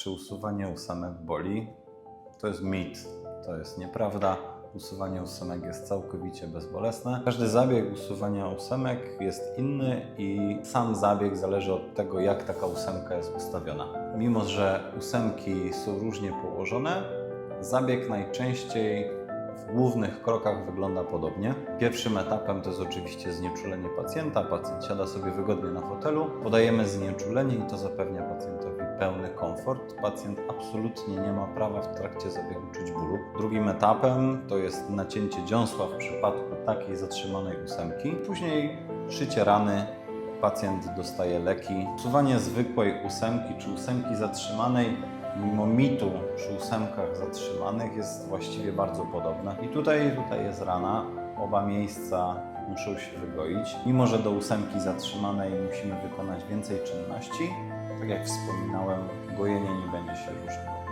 czy usuwanie ósemek boli? To jest mit, to jest nieprawda. Usuwanie ósemek jest całkowicie bezbolesne. Każdy zabieg usuwania ósemek jest inny i sam zabieg zależy od tego, jak taka ósemka jest ustawiona. Mimo, że ósemki są różnie położone, zabieg najczęściej głównych krokach wygląda podobnie. Pierwszym etapem to jest oczywiście znieczulenie pacjenta. Pacjent siada sobie wygodnie na fotelu, podajemy znieczulenie i to zapewnia pacjentowi pełny komfort. Pacjent absolutnie nie ma prawa w trakcie zabiegu czuć bólu. Drugim etapem to jest nacięcie dziąsła w przypadku takiej zatrzymanej ósemki. Później szycie rany, pacjent dostaje leki. Usuwanie zwykłej ósemki czy ósemki zatrzymanej mimo mitu przy ósemkach zatrzymanych jest właściwie bardzo podobne. I tutaj, tutaj jest rana. Oba miejsca muszą się wygoić. Mimo, że do ósemki zatrzymanej musimy wykonać więcej czynności, tak jak wspominałem, gojenie nie będzie się różnić.